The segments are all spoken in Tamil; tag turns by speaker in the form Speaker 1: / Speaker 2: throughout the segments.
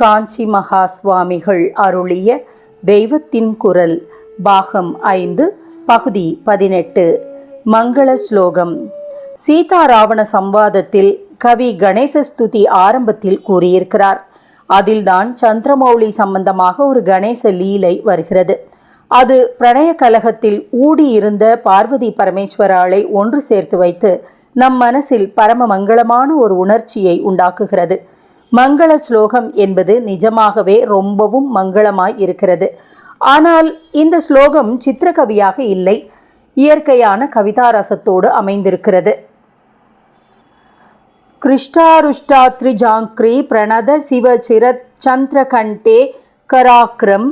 Speaker 1: காஞ்சி மகா சுவாமிகள் அருளிய தெய்வத்தின் குரல் பாகம் ஐந்து பகுதி பதினெட்டு. மங்கள ஸ்லோகம். சீதாராவண சம்வாதத்தில் கவி கணேசஸ்துதி ஆரம்பத்தில் கூறியிருக்கிறார். அதில்தான் சந்திரமௌலி சம்பந்தமாக ஒரு கணேச லீலை வருகிறது. அது பிரணய கலகத்தில் ஊடியிருந்த பார்வதி பரமேஸ்வராளை ஒன்று சேர்த்து வைத்து நம் மனசில் பரம மங்களமான ஒரு உணர்ச்சியை உண்டாக்குகிறது. மங்கள ஸ்லோகம் என்பது நிஜமாகவே ரொம்பவும் மங்களமாய் இருக்கிறது. ஆனால் இந்த ஸ்லோகம் சித்திரகவியாக இல்லை. இயற்கையான கவிதா ரசத்தோடு அமைந்திருக்கிறது. கிருஷ்டாருஷ்டாத்ரி ஜாங்கிரி பிரணத சிவ சிர சந்திரகண்டே கராக்ரம்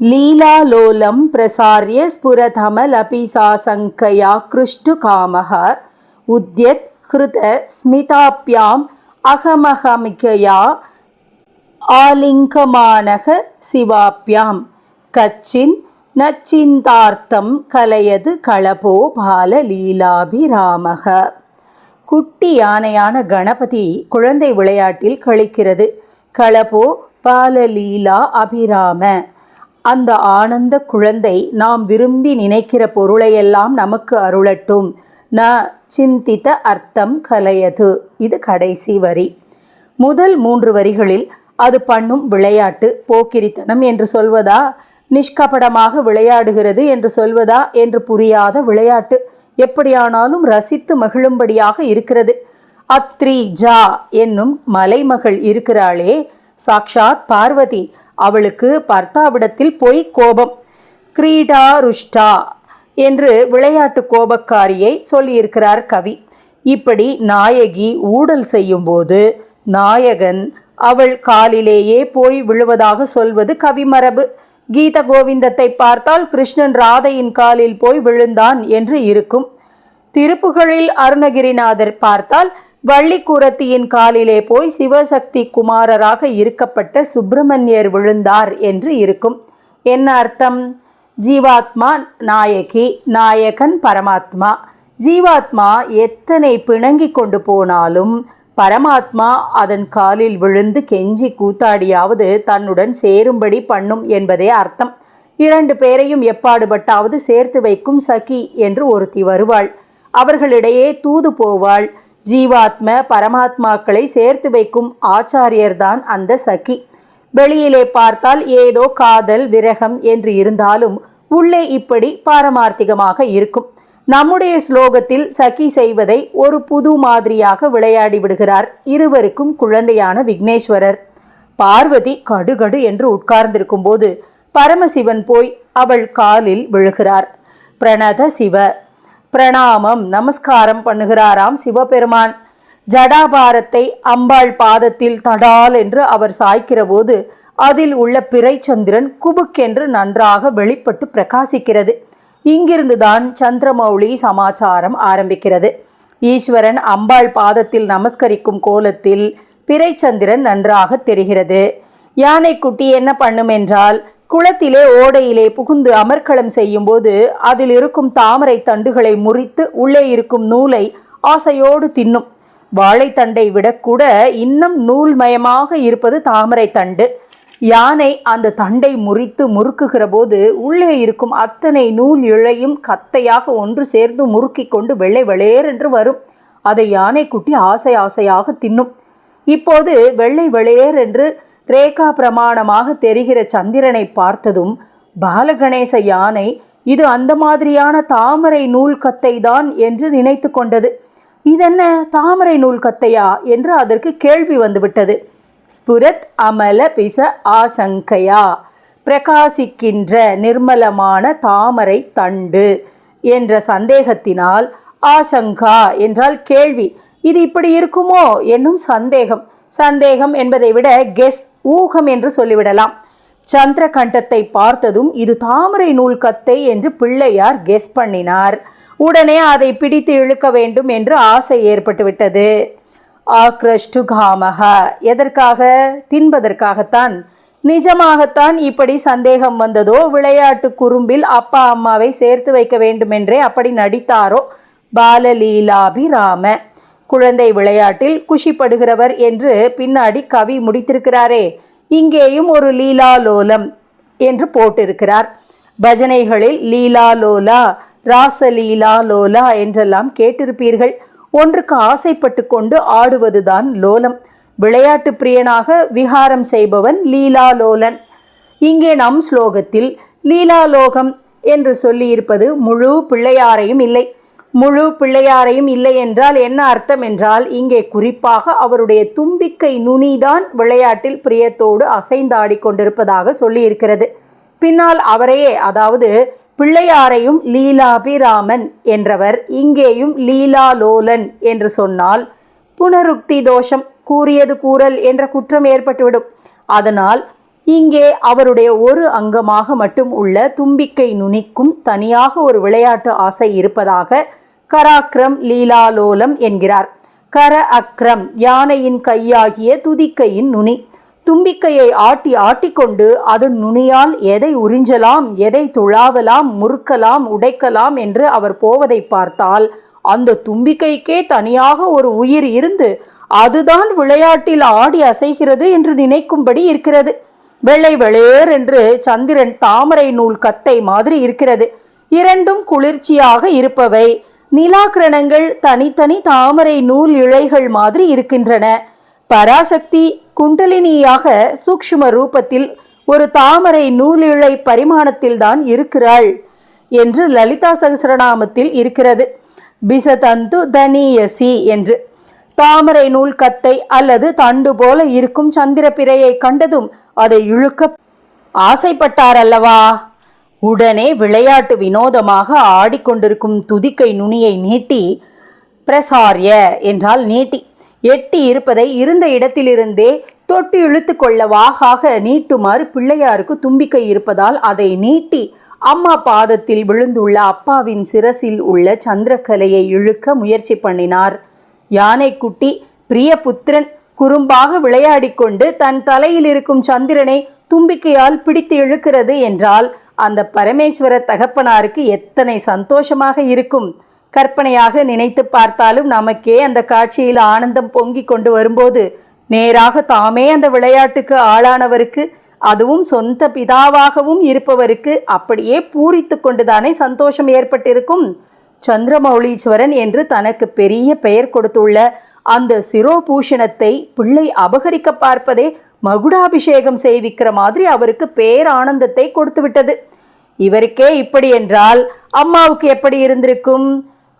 Speaker 1: லீலாலோலம் பிரசாரிய ஸ்புரதமலபி சாசங்கையா கிருஷ்டு காமக உத்யத் ஹிருத ஸ்மிதாப்யாம் அகமகமிகயா ஆலிங்கமானக சிவாப்யாம். கச்சின் நச்சிந்தார்த்தம் கலையது களபோ பாலலீலாபிராமக. குட்டி யானையான கணபதி குழந்தை விளையாட்டில் கழிக்கிறது களபோ பாலலீலா அபிராம. அந்த ஆனந்த குழந்தை நாம் விரும்பி நினைக்கிற பொருளையெல்லாம் நமக்கு அருளட்டும். ந சிந்தித்த அர்த்தம் கலையது. இது கடைசி வரி. முதல் மூன்று வரிகளில் அது பண்ணும் விளையாட்டு போக்கிரித்தனம் என்று சொல்வதா? நிஷ்கபடமாக விளையாடுகிறது என்று சொல்வதா? என்று புரியாத விளையாட்டு எப்படியானாலும் ரசித்து மகிழும்படியாக இருக்கிறது. அத்ரி ஜா என்னும் மலைமகள் இருக்கிறாளே. சாக்ஷாத் பார்வதி அவளுக்கு பர்த்தாவிடத்தில் பொய் கோபம். கிரீடா ருஷ்டா என்று விளையாட்டு கோபக்காரியை சொல்லியிருக்கிறார் கவி. இப்படி நாயகி ஊடல் செய்யும்போது நாயகன் அவள் காலிலேயே போய் விழுவதாக சொல்வது கவிமரபு கீத கோவிந்தத்தை பார்த்தால் கிருஷ்ணன் ராதையின் காலில் போய் விழுந்தான் என்று இருக்கும். திருப்புகழில் அருணகிரிநாதர் பார்த்தால் வள்ளிக்கூரத்தியின் காலிலே போய் சிவசக்தி குமாரராக இருக்கப்பட்ட சுப்பிரமணியர் விழுந்தார் என்று இருக்கும். என்ன அர்த்தம்? ஜீவாத்மா நாயகி நாயகன் பரமாத்மா. ஜீவாத்மா எத்தனை பிணங்கி கொண்டு போனாலும் பரமாத்மா அதன் காலில் விழுந்து கெஞ்சி கூத்தாடியாவது தன்னுடன் சேரும்படி பண்ணும் என்பதே அர்த்தம். இரண்டு பேரையும் எப்பாடுபட்டாவது சேர்த்து வைக்கும் சகி என்று ஒருத்தி வருவாள். அவர்களிடையே தூது போவாள். ஜீவாத்ம பரமாத்மாக்களை சேர்த்து வைக்கும் ஆச்சாரியர்தான் அந்த சகி. வெளியிலே பார்த்தால் ஏதோ காதல் விரகம் என்று இருந்தாலும் உள்ளே இப்படி பாரமார்த்திகமாக இருக்கும். நம்முடைய ஸ்லோகத்தில் சகி செய்வதை ஒரு புது மாதிரியாக விளையாடி விடுகிறார் இருவருக்கும் குழந்தையான விக்னேஸ்வரர். பார்வதி கடுகடு என்று உட்கார்ந்திருக்கும் போது பரமசிவன் போய் அவள் காலில் விழுகிறார். பிரணத சிவ பிரணாமம் நமஸ்காரம் பண்ணுகிறாராம் சிவபெருமான். ஜடாபாரத்தை அம்பாள் பாதத்தில் தடால் என்று அவர் சாய்க்கிறபோது அதில் உள்ள பிறைச்சந்திரன் குபுக்கென்று நன்றாக வெளிப்பட்டு பிரகாசிக்கிறது. இங்கிருந்துதான் சந்திரமௌலி சமாச்சாரம் ஆரம்பிக்கிறது. ஈஸ்வரன் அம்பாள் பாதத்தில் நமஸ்கரிக்கும் கோலத்தில் பிறைச்சந்திரன் நன்றாக தெரிகிறது. யானைக்குட்டி என்ன பண்ணும் என்றால் குளத்திலே ஓடையிலே புகுந்து அமர்க்களம் செய்யும்போது அதில் இருக்கும் தாமரை தண்டுகளை முறித்து உள்ளே இருக்கும் நூலை ஆசையோடு தின்னும். வாழைத்தண்டை விடக்கூட இன்னும் நூல்மயமாக இருப்பது தாமரை தண்டு. யானை அந்த தண்டை முறித்து முறுக்குகிற போது உள்ளே இருக்கும் அத்தனை நூல் இழையும் கத்தையாக ஒன்று சேர்ந்து முறுக்கி கொண்டு வெள்ளை வெளேரென்று வரும். அதை யானைக்குட்டி ஆசை ஆசையாக தின்னும். இப்போது வெள்ளை வெளையேர் என்று ரேகா பிரமாணமாக தெரிகிற சந்திரனை பார்த்ததும் பாலகணேச யானை இது அந்த மாதிரியான தாமரை நூல் கத்தை தான் என்று நினைத்து கொண்டது. இதென்ன தாமரை நூல் கத்தையா என்று அதற்கு கேள்வி வந்துவிட்டது. ஸ்புரத் அமல பிச ஆசங்கையா. பிரகாசிக்கின்ற நிர்மலமான தாமரை தண்டு என்ற சந்தேகத்தினால் ஆசங்கா என்றால் கேள்வி. இது இப்படி இருக்குமோ என்னும் சந்தேகம். சந்தேகம் என்பதை விட கெஸ் ஊகம் என்று சொல்லிவிடலாம். சந்திரகண்டத்தை பார்த்ததும் இது தாமரை நூல் கத்தை என்று பிள்ளையார் கெஸ் பண்ணினார். உடனே அதை பிடித்து இழுக்க வேண்டும் என்று ஆசை ஏற்பட்டுவிட்டது. ஆக்ரஷ்டு காமக எதற்காக? தின்பதற்காகத்தான். நிஜமாகத்தான் இப்படி சந்தேகம் வந்ததோ? விளையாட்டு குறும்பில் அப்பா அம்மாவை சேர்த்து வைக்க வேண்டுமென்றே அப்படி நடித்தாரோ? பாலலீலாபிராம. குழந்தை விளையாட்டில் குஷிப்படுகிறவர் என்று பின்னாடி கவி முடித்திருக்கிறாரே. இங்கேயும் ஒரு லீலாலோலம் என்று போட்டிருக்கிறார். பஜனைகளில் லீலாலோலா ராசலீலா லோலா என்றெல்லாம் கேட்டிருப்பீர்கள். ஒன்றுக்கு ஆசைப்பட்டு கொண்டு ஆடுவதுதான் லோலம். விளையாட்டு பிரியனாக விஹாரம் செய்பவன் லீலாலோலன் இங்கே நம் ஸ்லோகத்தில் லீலாலோகம் என்று சொல்லியிருப்பது முழு பிள்ளையாரையும் இல்லை. முழு பிள்ளையாரையும் இல்லை என்றால் என்ன அர்த்தம் என்றால் இங்கே குறிப்பாக அவருடைய தும்பிக்கை நுனிதான் விளையாட்டில் பிரியத்தோடு அசைந்தாடி கொண்டிருப்பதாக சொல்லியிருக்கிறது. பின்னால் அவரையே அதாவது பிள்ளையாரையும் லீலாபிராமன் என்றவர் இங்கேயும் லீலாலோலன் என்று சொன்னால் புனருக்தி தோஷம் கூறியது கூறல் என்ற குற்றம் ஏற்பட்டுவிடும். அதனால் இங்கே அவருடைய ஒரு அங்கமாக மட்டும் உள்ள தும்பிக்கை நுனிக்கும் தனியாக ஒரு விளையாட்டு ஆசை இருப்பதாக கராக்ரம் லீலாலோலம் என்கிறார். கர அக்ரம் யானையின் கையாகிய துதிக்கையின் நுனி. தும்பிக்கையை ஆட்டி ஆட்டிக்கொண்டு அதன் நுனியால் எதை உறிஞ்சலாம் எதை துழாவலாம் முறுக்கலாம் உடைக்கலாம் என்று அவர் போவதை பார்த்தால் அந்த தும்பிக்கைக்கே தனியாக ஒரு உயிர் இருந்து அதுதான் விளையாட்டில் ஆடி அசைகிறது என்று நினைக்கும்படி இருக்கிறது. வெள்ளை வெளேர் என்று சந்திரன் தாமரை நூல் கத்தை மாதிரி இருக்கிறது. இரண்டும் குளிர்ச்சியாக இருப்பவை. நிலாக்கிரணங்கள் தனித்தனி தாமரை நூல் இழைகள் மாதிரி இருக்கின்றன. பராசக்தி குண்டலினியாக சூக்ஷ்ம ரூபத்தில் ஒரு தாமரை நூலிழை பரிமாணத்தில்தான் இருக்கிறாள் என்று லலிதா சகசரநாமத்தில் இருக்கிறது. பிசதந்து தனியசி என்று. தாமரை நூல் கத்தை அல்லது தண்டு போல இருக்கும் சந்திர பிறையை கண்டதும் அதை இழுக்க ஆசைப்பட்டார் அல்லவா உடனே விளையாட்டு வினோதமாக ஆடிக்கொண்டிருக்கும் துதிக்கை நுனியை நீட்டி பிரசாரிய என்றால் நீட்டி. எட்டி இருப்பதை இருந்த இடத்திலிருந்தே தொட்டு இழுத்து கொள்ள வாகாக நீட்டுமாறு பிள்ளையாருக்கு தும்பிக்கை இருப்பதால் அதை நீட்டி அம்மா பாதத்தில் விழுந்துள்ள அப்பாவின் சிரசில் உள்ள சந்திரக்கலையை இழுக்க முயற்சி பண்ணினார். யானைக்குட்டி பிரியபுத்திரன் குறும்பாக விளையாடிக்கொண்டு தன் தலையில் இருக்கும் சந்திரனை தும்பிக்கையால் பிடித்து இழுக்கிறது என்றால் அந்த பரமேஸ்வர தகப்பனாருக்கு எத்தனை சந்தோஷமாக இருக்கும். கற்பனையாக நினைத்து பார்த்தாலும் நமக்கே அந்த காட்சியில் ஆனந்தம் பொங்கி கொண்டு வரும்போது நேராக தாமே அந்த விளையாட்டுக்கு ஆளானவருக்கு அதுவும் சொந்த பிதாவாகவும் இருப்பவருக்கு அப்படியே பூரித்து கொண்டுதானே சந்தோஷம் ஏற்பட்டிருக்கும். சந்திரமௌலீஸ்வரன் என்று தனக்கு பெரிய பெயர் கொடுத்துள்ள அந்த சிரோபூஷணத்தை பிள்ளை அபகரிக்க பார்ப்பதே மகுடாபிஷேகம் செய்விக்கிற மாதிரி அவருக்கு பேரானந்தத்தை கொடுத்து விட்டது இவருக்கே இப்படி என்றால் அம்மாவுக்கு எப்படி இருந்திருக்கும்?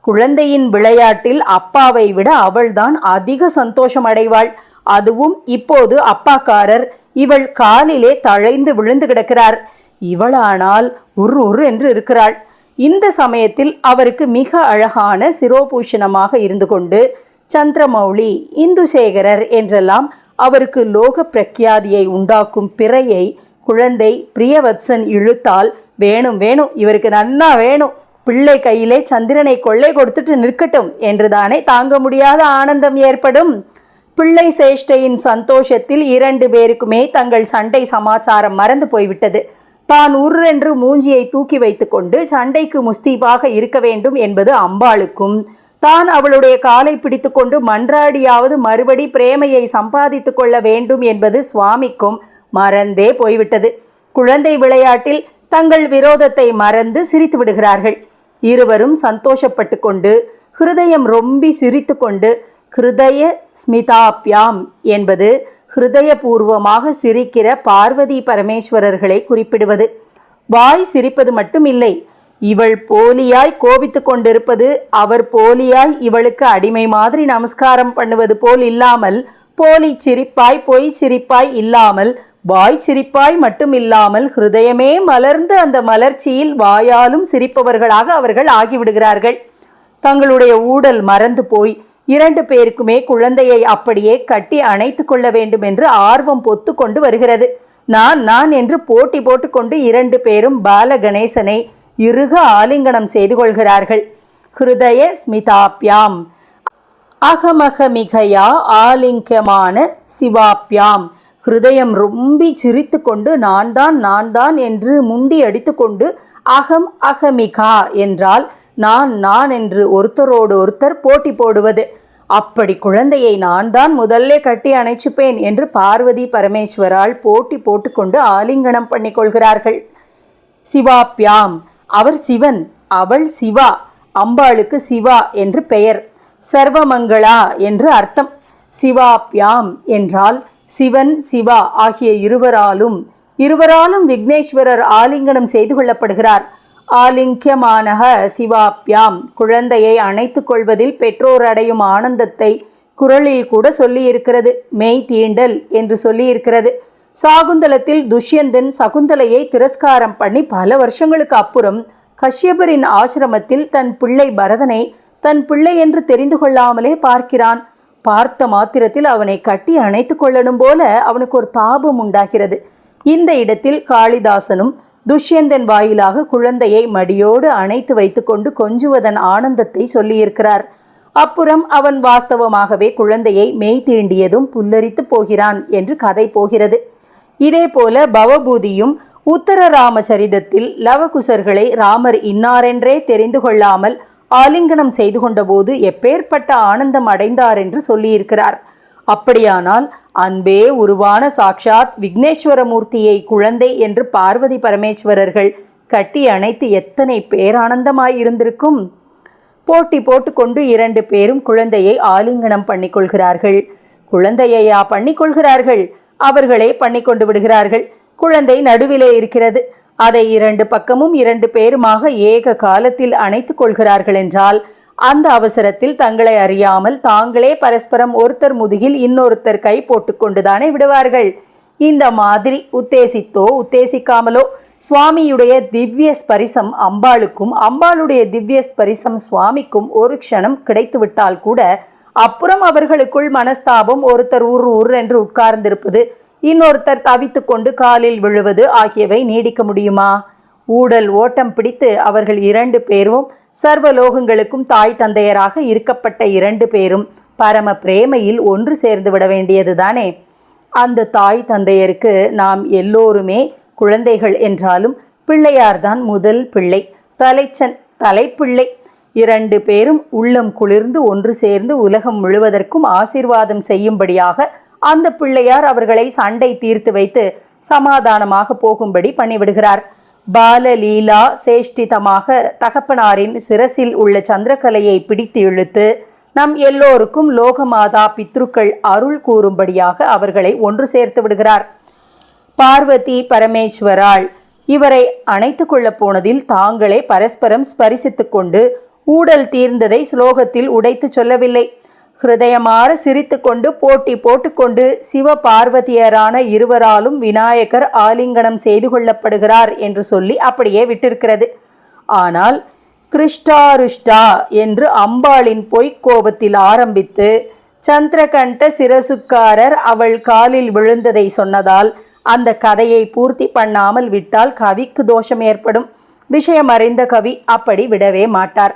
Speaker 1: குழந்தையின் விளையாட்டில் அப்பாவை விட அவள்தான் அதிக சந்தோஷம் அடைவாள். அதுவும் இப்போது அப்பாக்காரர். இவள் காலிலே தழைந்து விழுந்து கிடக்கிறார். இவளானால் உரு உரு என்று இருக்கிறாள். இந்த சமயத்தில் அவருக்கு மிக அழகான சிரோபூஷணமாக இருந்து கொண்டு சந்திரமௌலி இந்துசேகரர் என்றெல்லாம் அவருக்கு லோக பிரக்யாதியை உண்டாக்கும் பிறையை குழந்தை பிரியவத்சன் இழுத்தால் வேணும் வேணும் இவருக்கு நன்னா வேணும் பிள்ளை கையிலே சந்திரனை கொள்ளை கொடுத்துட்டு நிற்கட்டும் என்றுதானே தாங்க முடியாத ஆனந்தம் ஏற்படும். பிள்ளை சேஷ்டையின் சந்தோஷத்தில் இரண்டு பேருக்குமே தங்கள் சண்டை சமாச்சாரம் மறந்து போய்விட்டது. தான் உர்ரென்று மூஞ்சியை தூக்கி வைத்துக்கொண்டு சண்டைக்கு முஸ்தீபாக இருக்க வேண்டும் என்பது அம்பாளுக்கும். தான் அவளுடைய காலை பிடித்துக்கொண்டு மன்றாடியாவது மறுபடி பிரேமையை சம்பாதித்து கொள்ள வேண்டும் என்பது சுவாமிக்கும் மறந்தே போய்விட்டது. குழந்தை விளையாட்டில் தங்கள் விரோதத்தை மறந்து சிரித்து விடுகிறார்கள். இருவரும் சந்தோஷப்பட்டு கொண்டு ஹிருதயம் ரொம்பி சிரித்து கொண்டு ஹிருதய ஸ்மிதாப்யாம் என்பது ஹிருதயபூர்வமாக சிரிக்கிற பார்வதி பரமேஸ்வரர்களை குறிப்பிடுவது. வாய் சிரிப்பது மட்டும் இல்லை இவள் போலியாய் கோபித்து கொண்டிருப்பது அவர் போலியாய் இவளுக்கு அடிமை மாதிரி நமஸ்காரம் பண்ணுவது போல் இல்லாமல் போலி சிரிப்பாய் பொய் சிரிப்பாய் இல்லாமல் வாய் சிரிப்பாய் மட்டுமில்லாமல் ஹிருதயமே மலர்ந்து அந்த மலர்ச்சியில் வாயாலும் சிரிப்பவர்களாக அவர்கள் ஆகிவிடுகிறார்கள். தங்களுடைய ஊடல் மறந்து போய் இரண்டு பேருக்குமே குழந்தையை அப்படியே கட்டி அணைத்து கொள்ள வேண்டும் என்று ஆர்வம் பொத்து கொண்டு வருகிறது. நான் நான் என்று போட்டி போட்டுக்கொண்டு இரண்டு பேரும் பால கணேசனை இறுக ஆலிங்கனம் செய்து கொள்கிறார்கள். ஹிருதய ஸ்மிதாப்யாம். அகமகமிகையா ஆலிங்கமான சிவாப்யாம். ஹிருதயம் ரொம்பி சிரித்து கொண்டு நான் தான் நான் தான் என்று முண்டி அடித்துக்கொண்டு அகம் அகமிகா என்றால் நான் நான் என்று ஒருத்தரோடு ஒருத்தர் போட்டி போடுவது. அப்படி குழந்தையை நான் தான் முதல்ல கட்டி அணைச்சுப்பேன் என்று பார்வதி பரமேஸ்வரால் போட்டி போட்டுக்கொண்டு ஆலிங்கனம் பண்ணிக்கொள்கிறார்கள் சிவாப்யாம் அவர் சிவன் அவள் சிவா அம்பாளுக்கு சிவா என்று பெயர். சர்வமங்களா என்று அர்த்தம். சிவாப்யாம் என்றால் சிவன் சிவா ஆகிய இருவராலும் இருவராலும் விக்னேஸ்வரர் ஆலிங்கனம் செய்து கொள்ளப்படுகிறார். ஆலிங்கியமானக சிவாப்யாம் குழந்தையை அணைத்துக் கொள்வதில் பெற்றோர் அடையும் ஆனந்தத்தை குரலில் கூட சொல்லியிருக்கிறது. மெய் தீண்டல் என்று சொல்லியிருக்கிறது. சாகுந்தலத்தில் துஷ்யந்தன் சகுந்தலையை திரஸ்காரம் பண்ணி பல வருஷங்களுக்கு அப்புறம் கஷ்யபரின் ஆசிரமத்தில் தன் பிள்ளை பரதனை தன் பிள்ளை என்று தெரிந்து கொள்ளாமலே பார்க்கிறான். பார்த்த மாத்திரத்தில் அவனை கட்டி அணைத்து கொள்ளணும் போல அவனுக்கு ஒரு தாபம் உண்டாகிறது. இந்த இடத்தில் காளிதாசனும் துஷ்யந்தன் வாயிலாக குழந்தையை மடியோடு அணைத்து வைத்துக்கொண்டு கொஞ்சுவதன் ஆனந்தத்தை சொல்லியிருக்கிறார். அப்புறம் அவன் வாஸ்தவமாகவே குழந்தையை மெய் தீண்டியதும் புல்லரித்து போகிறான் என்று கதை போகிறது. இதேபோல பவபூதியும் உத்தர ராமச்சரிதத்தில் லவகுசர்களை ராமர் இன்னாரென்றே தெரிந்து கொள்ளாமல் ஆலிங்கனம் செய்து கொண்டபோது எப்பேற்பட்ட ஆனந்தம் அடைந்தார் என்று சொல்லியிருக்கிறார். அப்படியானால் அன்பே உருவான சாக்ஷாத் விக்னேஸ்வரமூர்த்தியை குழந்தை என்று பார்வதி பரமேஸ்வரர்கள் கட்டி அணைத்து எத்தனை பேரானந்தமாய் இருந்திருக்கும்? போட்டி போட்டுக்கொண்டு இரண்டு பேரும் குழந்தையை ஆலிங்கனம் பண்ணிக்கொள்கிறார்கள் குழந்தையையா பண்ணிக்கொள்கிறார்கள் அவர்களே பண்ணிக்கொண்டு விடுகிறார்கள். குழந்தை நடுவிலே இருக்கிறது. அதை இரண்டு பக்கமும் இரண்டு பேருமாக ஏக காலத்தில் அணைத்துக் கொள்கிறார்கள் என்றால் அந்த அவசரத்தில் தங்களை அறியாமல் தாங்களே பரஸ்பரம் ஒருத்தர் முதுகில் இன்னொருத்தர் கை போட்டுக்கொண்டுதானே விடுவார்கள். இந்த மாதிரி உத்தேசித்தோ உத்தேசிக்காமலோ சுவாமியுடைய திவ்ய ஸ்பரிசம் அம்பாளுக்கும் அம்பாளுடைய திவ்ய ஸ்பரிசம் சுவாமிக்கும் ஒரு க்ஷணம் கிடைத்துவிட்டால் கூட அப்புறம் அவர்களுக்குள் மனஸ்தாபம் ஒருத்தர் ஊர் உர் என்று உட்கார்ந்திருப்பது இன்னொருத்தர் தவித்து கொண்டு காலில் விழுவது ஆகியவை நீடிக்க முடியுமா? ஊடல் ஓட்டம் பிடித்து அவர்கள் இரண்டு பேரும் சர்வலோகங்களுக்கும் தாய் தந்தையராக இருக்கப்பட்ட இரண்டு பேரும் பரம பிரேமையில் ஒன்று சேர்ந்து விட வேண்டியதுதானே அந்த தாய் தந்தையருக்கு நாம் எல்லோருமே குழந்தைகள் என்றாலும் பிள்ளையார்தான் முதல் பிள்ளை தலைச்சன் தலைப்பிள்ளை. இரண்டு பேரும் உள்ளம் குளிர்ந்து ஒன்று சேர்ந்து உலகம் முழுவதற்கும் ஆசீர்வாதம் செய்யும்படியாக அந்த பிள்ளையார் அவர்களை சண்டை தீர்த்து வைத்து சமாதானமாக போகும்படி பண்ணிவிடுகிறார். பாலலீலா சேஷ்டிதமாக தகப்பனாரின் சிரசில் உள்ள சந்திரகலையை பிடித்து இழுத்து நம் எல்லோருக்கும் லோகமாதா பித்ருக்கள் அருள் கூறும்படியாக அவர்களை ஒன்று சேர்த்து விடுகிறார். பார்வதி பரமேஸ்வராள் இவரை அணைத்து கொள்ள போனதில் தாங்களே பரஸ்பரம் ஸ்பரிசித்து கொண்டு ஊடல் தீர்ந்ததை ஸ்லோகத்தில் உடைத்து சொல்லவில்லை. ஹிருதயமாற சிரித்துக்கொண்டு போட்டி போட்டுக்கொண்டு சிவ பார்வதியரான இருவராலும் விநாயகர் ஆலிங்கனம் செய்து கொள்ளப்படுகிறார் என்று சொல்லி அப்படியே விட்டிருக்கிறது. ஆனால் கிருஷ்டாருஷ்டா என்று அம்பாளின் பொய்க்கோபத்தில் ஆரம்பித்து சந்திரகண்ட சிரசுக்காரர் அவள் காலில் விழுந்ததை சொன்னதால் அந்த கதையை பூர்த்தி பண்ணாமல் விட்டால் கவிக்கு தோஷம் ஏற்படும். விஷயம் அறிந்த கவி அப்படி விடவே மாட்டார்.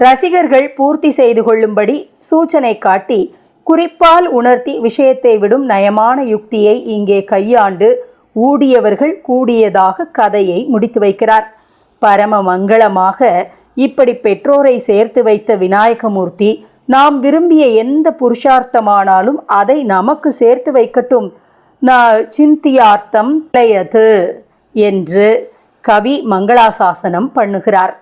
Speaker 1: ரசிகர்கள் பூர்த்தி செய்து கொள்ளும்படி சூச்சனை காட்டி குறிப்பால் உணர்த்தி விஷயத்தை விடும் நயமான யுக்தியை இங்கே கையாண்டு ஊடியவர்கள் கூடியதாக கதையை முடித்து வைக்கிறார். பரம மங்களமாக இப்படி பெற்றோரை சேர்த்து வைத்த விநாயகமூர்த்தி நாம் விரும்பிய எந்த புருஷார்த்தமானாலும் அதை நமக்கு சேர்த்து வைக்கட்டும். ந சிந்தியார்த்தம் லயது என்று கவி மங்களாசாசனம் பண்ணுகிறார்.